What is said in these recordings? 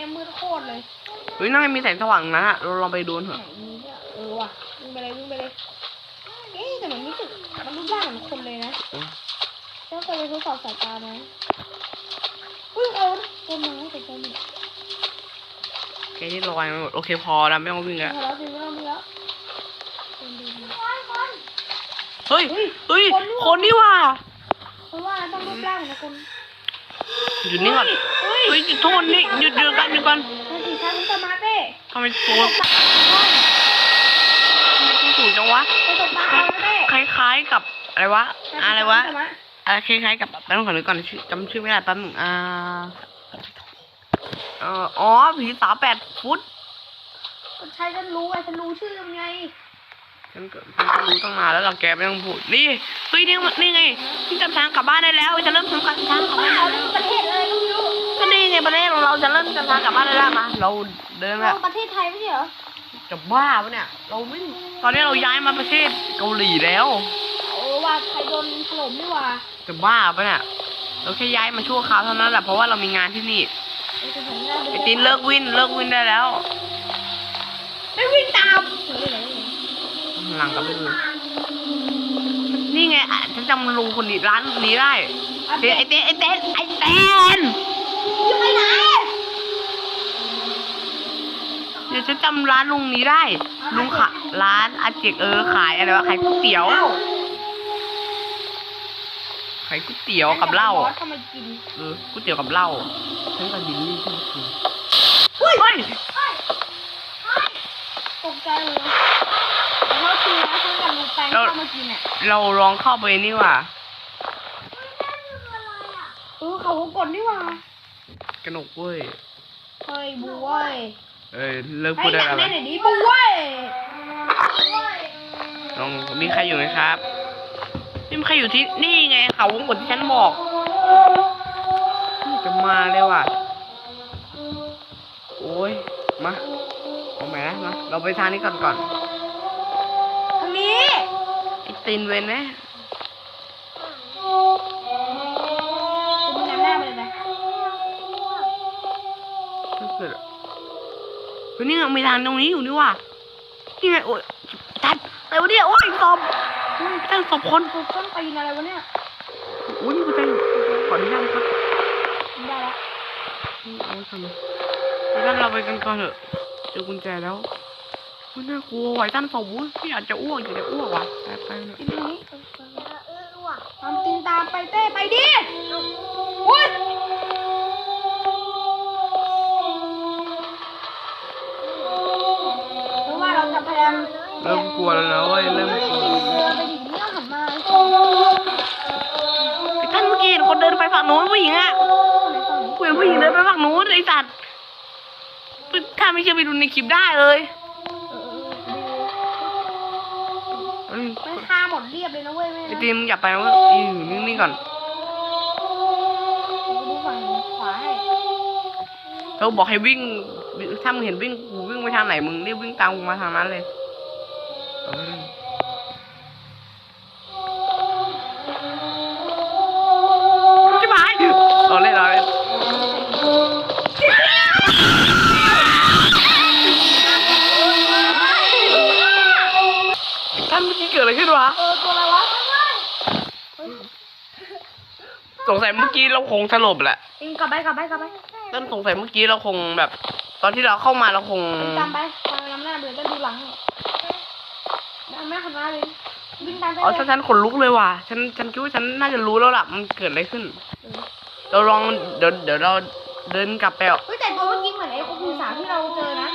เนี่ยมืดโคตรเลยเฮ้ยน่าจะมีแสงสว่างนะเราลองไปดูเถไหนอะมีเนี่ยเออว่ะวิ่งไปเลยวิ่งไปเลยเอ๊ะแต่มันรู้สึกมันรูปร่างเหมือนคนเลยนะต้องเคยไปทดสอบสายตาไหมอุ้ยเอาต้นไม้แต่ต้นนี้แกที่ลอยมาหมดโอเคพอแล้วไม่ต้องวิ่งพอแล้วแล้วสิไม่ต้องมีแล้วต้นดีนะเฮ้ยเฮ้ยเฮ้ยคคนนนี่นี่หว่าว่ะเพราะว่าต้องรูปร่างเหมือนคน หยุดนี่ก่อนเฮ้ยเฮ้ยโทษนี่หยุดหยุดกันหยุดกันมันสีชาคุณสมาร์ทเต้ทำไมตัวทำไมตัวสูงจังวะไปตกปลาเอาเต้คล้ายๆกับอะไรวะอะไรวะสมาร์ทอะไรคล้ายๆกับแป๊บนึงก่อนนึกก่อนชื่อจำชื่อไม่ได้แป๊บนึงอ่าเอ่ออ๋อผีสาวแปดฟุตใช่ฉันรู้ไงฉันรู้ชื่อมันไง ฉันก็ฉันก็รู้ตั้งนานแล้วเราแกไม่ต้องพูด นี่ เฮ้ยนี่มันนี่ไงที่จำทางกลับบ้านได้แล้วจะเริ่มทำการทางกลับบ้านเอาได้แล้วประเทศอะไรก็ไม่รู้ก็นี่ไงประเทศของเราจะเริ่มจำทางกลับบ้านได้แล้วมา เราเดินแบเราบประเทศไทยไม่ใช่เหรอ จะบ้าปะเนี่ย เราไม่ ตอนนี้เราย้ายมาประเทศเกาหลีแล้วเออว่าไทยโดนถล่มนี่หว่า จะบ้าปะเนี่ย เราแค่ย้ายมาชั่วคราวเท่านั้นแหละเพราะว่าเรามีงานที่นี่ไอ้จะถึงหน้าไอตินเลิกวินเลิกวินได้แล้ว ไม่วิ่งตามห ลังกลับไปดูนี่ไงอะฉันจำลุงคนนี้ร้านนี้ได้เฮ้ยไอเต้นไอเต้นไอเต้นจะไปไหนเดี๋ยวฉันจำร้านลุงนี้ได้ ลุงขะร้านอาเจกเออขายอะไรวะขายก๋วยเตี๋ยวขายก๋วยเตี๋ยวกับเหล้าบอสทำไมกินเออก๋วยเตี๋ยวกับเหล้าฉันกับยินนี่ที่กินเฮ้ย ตกใจเลยแต่ว่าคือนะฉันกับลูกแปง เข้ามากินอะเราลองเข้าไปนี่ว่ะเออเขากดนี่หว่ากระหนกเว้ย เฮ้ยบูเว้ยเอ้ยเลิกให้พูดได้หนัแล้วงไหมแน่หน่อยดิบูเว้ยลองมีใครอยู่ไหมครับนี่มีใครอยู่ที่นี่ไงเขาวงกดที่ฉันบอกจะมาเลยว่ะ โอ้ยมาเอาไหมนะมาเราไปทางนี้ก่อนก่อนทางนี้ไอ ตินเวนไหมคุณนำหน้าไปเลยไหมถ้าเกิดเฮ้ยนี่ไงมีทางตรงนี้อยู่นี่ว่ะนี่ไงโอ้ยตัดอะไรวะเนี่ยโอ้ยศพโอ้ยตั้งศพคนกูต้นตีนอะไรวะเนี่ยโอ้ยนี่กูจะขออนุญาตครับไม่ได้ละเอาไว้ทำไมงั้นเราไปกันก่อนเถอะเจอกุญแจแล้ว มันน่ากลัวไหวตั้นศพอุ้ยไม่อยากจะอ้วกอยากจะอ้วกว่ะไปไปเถอะตีนตรงนี้ทำตีนตามไปเต้ไปดิวุ้ยเพราะว่าเราจะพยายามเริ่มกลัวแล้วนะเว้ยเริ่มเฮ้ยกลัวตีนเรือไปดิเนี่ยหันมาไอ้ตั้นเมื่อกี้เห็นคนเดินไปฝั่งนู้นผู้หญิงอะไหนฝั่งนี้กูเห็นผู้หญิงเดินไปฝั่งนู้นไอ้สัตว์ถ้าไม่เชื่อไปดูในคลิปได้เลย ออเอออืมไม่ฆ่าหมดเรียบเลยนะเว้ยแม่ไอ้นะตีมอย่าไปนะเว้ยอยู่นิ่งๆก่อนกูดูฝั่งขวาให้เขาบอกให้วิ่ง ถ้ามึงเห็นวิ่งกูวิ่งไปทางไหนมึงรีบวิ่งตามกูมาทางนั้นเลยเออ สงสัยเมื่อกี้เราคงสลบแหละเองกลับไปกลับไปกลับไปต้นสงสัยเมื่อกี้เราคงแบบ ตอนที่เราเข้ามาเราคงเองตามไปตามน้ำหน้าเบื่อจะดูหลังน้ำหน้าขันมาเลยวิ่งตามไปอ๋อเลยฉันฉันขนลุกเลยว่ะฉันฉันคิดว่าฉันน่าจะรู้แล้วล่ะมันเกิดอะไรขึ้น เราลองเดี๋ยวเดี๋ยวเราเดินกลับไปเอาเฮ้ยแต่ตัวเมื่อกี้เหมือนไอ้คุณสาวที่เราเจอนะ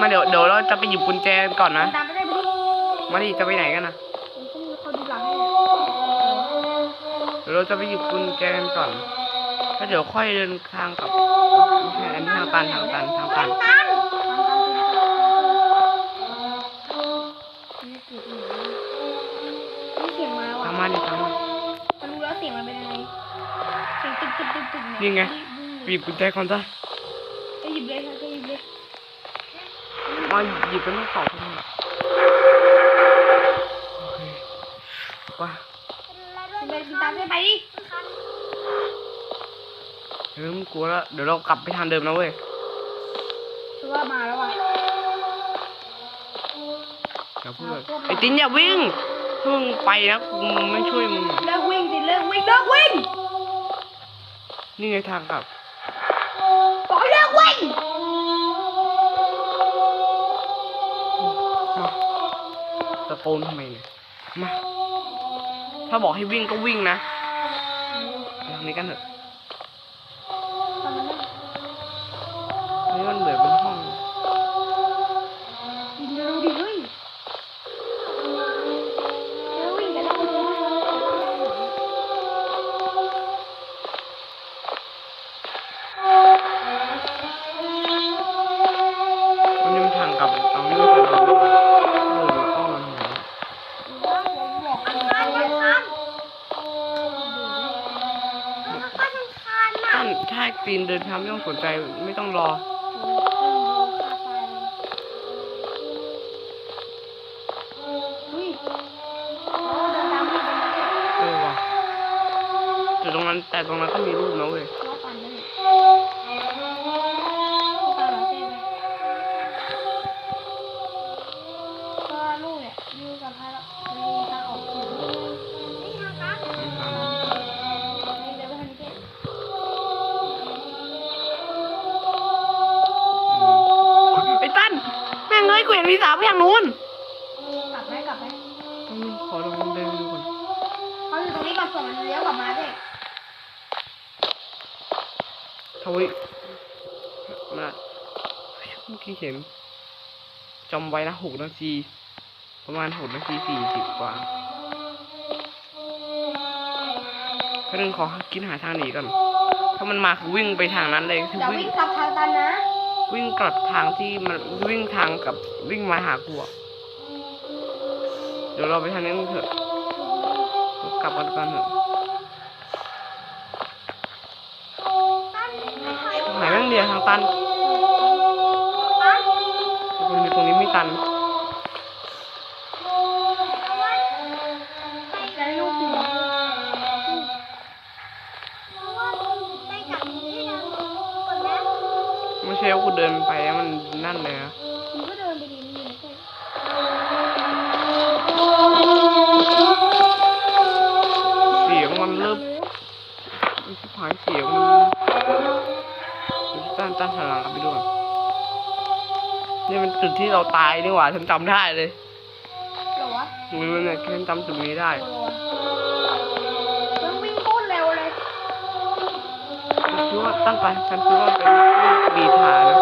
มาเดี๋ยวเดี๋ยวเราจะไปหยิบกุญแจกันก่อนนะตามไปได้ไปดิมาดิจะไปไหนกันนะผมต้องมีคนดูหลังให้เดี๋ยวเราจะไปหยิบกุญแจกันก่อนแล้วเดี๋ยวค่อยเดินทางกลับอันนี้ทางตันทางตันทางตันตันนี่เสียงมาว่ะทางมาดิทางมามันรู้แล้วเสียงมันเป็นยังไงเสียงตึกตึกตึกตึกนี่ไงไปหยิบกุญแจก่อนจ้ะจะหยิบเลยค่ะจะหยิบเลยมาหยิบกันทั้งสองคนเลยโอเคว่า ไปตามไปดิเริ่มกลัวแล้วเดี๋ยวเรากลับไปทางเดิมนะเว้ยคือว่ามาแล้วว่ะอย่าพูดเลยไอ้ตินอย่าวิ่งถ้ามึงไปนะกูไม่ช่วยมึงอะเลิกวิ่งดิเลิกวิ่งเลิกวิ่ง นี่ไงทางกลับบอกให้เลิกวิ่งมาตะโกนทำไมเนี่ยมา ถ้าบอกให้วิ่งก็วิ่งนะทางนี้กันเถอะนี่มันเหมือนเป็น นเดินทางไม่ต้องสนใจไม่ต้องรอ เออว่ะแต่ตรงนั้นแต่ตรงนั้นก็มีรูปนะเว้ยก็ลูกเนี่ยอยู่กับพระ ทวิมาเมื่อกี้เห็นจำไว้นะหกนาทีประมาณหกนาทีสี่สิบกว่าก็นึงขอกินหาทางหนีก่อนถ้ามันมาคือวิ่งไปทางนั้นเลยคืออย่าวิ่งวิ่งกลับทางตันนะ วิ่งกลับทางที่มันวิ่งทางกับวิ่งมาหากูอะเดี๋ยวเราไปทางนี้กันเถอะเรากลับกันกันเถอะหายแม่ง เดียทางตันตรงนี้ตรงนี้ไม่ตันได้ลูกหนึ่งไม่ใช่ว่ากูเดินไปแล้วมันนั่นเลยนะเดินไปดีนี่นะเสียงมันเริ่มไม่ใช่ผายเสียงมัน ต้านต้านพลังกลับไปด้วยนี่มันจุดที่เราตายนี่หว่าฉันจำได้เลยเหรอวะมือมันเนี่ยฉันจำจุดนี้ได้มึงวิ่งโคตรเร็วเลยฉันคิดว่าตั้งไปฉันคิดว่าเป็นบีทานะ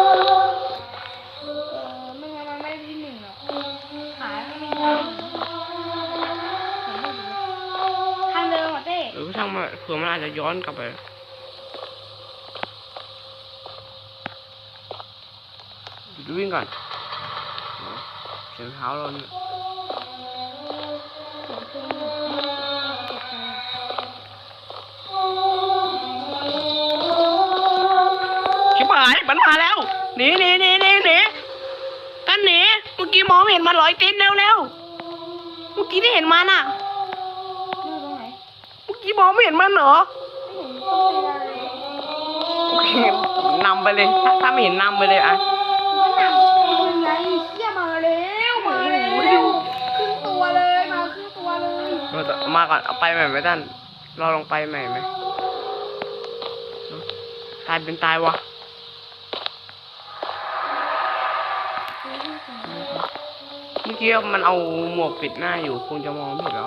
เออไม่งั้นมันไม่ได้ที่หนึ่งหรอกขายไม่มีทางทางเดิมอะเต้หรือช่างมันเผื่อมันอาจจะย้อนกลับไปหยุ ดวิ่งก่อนเสียงเท้าเราเนี่ยเสียงเพลงเจ็บใจอะชิบหายมันมาแล้วหนีหนีหนีหนีหนีกันหนีเมื่อกี้มองไม่เห็นมันลอยติดเร็วเร็วเมื่อกี้ที่เห็นมันอะอยู่ตรงไหนเมื่อกี้มองไม่เห็นมันเหรอไม่เห็นต้นเป็นอะไรเลยโอเคนำไปเลยถ้าถ้าไม่เห็นนำไปเลยอะมั นหนักตัวไงเชี่ยมาแล้วมาแล้วครึ่งตัวเลยมาครึ่งตัวเลยเราจะมาก่อนเอาไปใหม่ไหมท่านเราลองไปใหม่ไหมตายเป็นตายวะเมื่อกี้มันเอาหมวกปิดหน้าอยู่คงจะมองไม่เห็นเรา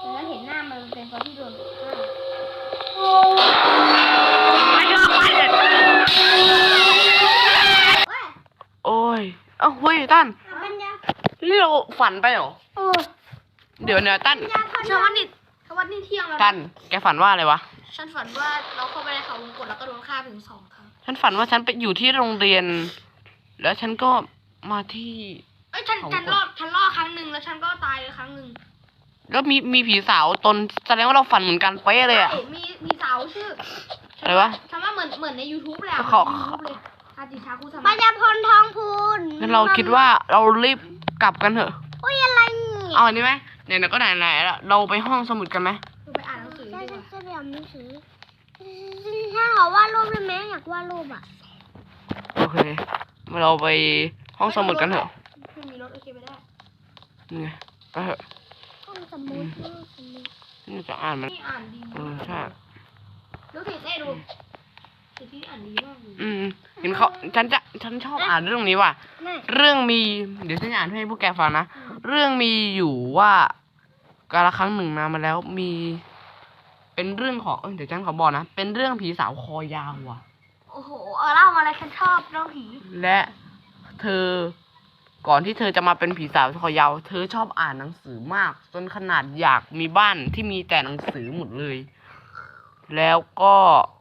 แต่นั้นเห็นหน้ามันเป็นตอนที่โดนฆ่าาเฮ้ยตั้นปัญญานี่เราฝันไปเหรอเออเดี๋ยวเนี่ยตั้นชาวนิดชาวนิดเที่ยงแล้วตั้นแกฝันว่าอะไรวะฉันฝันว่าเราเข้าไปในเขาวงกตแล้วก็โดนฆ่าถึงสองครั้งฉันฝันว่าฉันไปอยู่ที่โรงเรียน แล้วฉันก็มาที่ เอ้ยฉันเขาวงกตฉันรอดฉันรอดครั้งหนึ่งแล้วฉันก็ตายเลยครั้งหนึ่งแล้วมีมีผีสาวตนแสดงว่าเราฝันเหมือนกันเป๊ะเลยอะใช่มีมีสาวชื่ออะไรวะ ฉันว่าเหมือนเหมือนใน YouTube เลยอะเขาเหมือนใน YouTube เลย ทาจิชาคุสปัมาญญาพลทองพูนงั้นเราคิดว่าเรารีบกลับกันเถอะโอ้ยอะไรเนี่ยเอาอันนี้ไหมไหนๆก็ไหนๆแล้วเราไปห้องสมุดกันไหมคือไปอ่านหนังสือจะดีกว่าจะไปอ่านหนังสือถ้าขอวาดรูปได้ไหมอยากวาดรูปอะโอเคเราไปห้องสมุดกันเถอะไม่มีรถโอเคไปได้นี่ไงไปเถอะห้องสมุดห้องสมุดนี่จะอ่านมันนี่อ่านดีเออใช่ดูสิเต้ดู สิที่อ่านดีมากเลยอืม เห็นเขาฉันจะฉันชอบอ่านเรื่องนี้ว่ะ ไม่เรื่องมี เดี๋ยวฉันจะอ่านให้พวกแกฟังนะ เรื่องมีอยู่ว่ากาลครั้งหนึ่งนานมาแล้วมี เป็นเรื่องของเออเดี๋ยวฉันขอบอกนะ เป็นเรื่องผีสาวคอยาวว่ะ โอ้โหเอาเล่ามาเลยฉันชอบเรื่องผีและเธอก่อนที่เธอจะมาเป็นผีสาวคอยาว เธอชอบอ่านหนังสือมาก จนขนาดอยากมีบ้านที่มีแต่หนังสือหมดเลย แล้วก็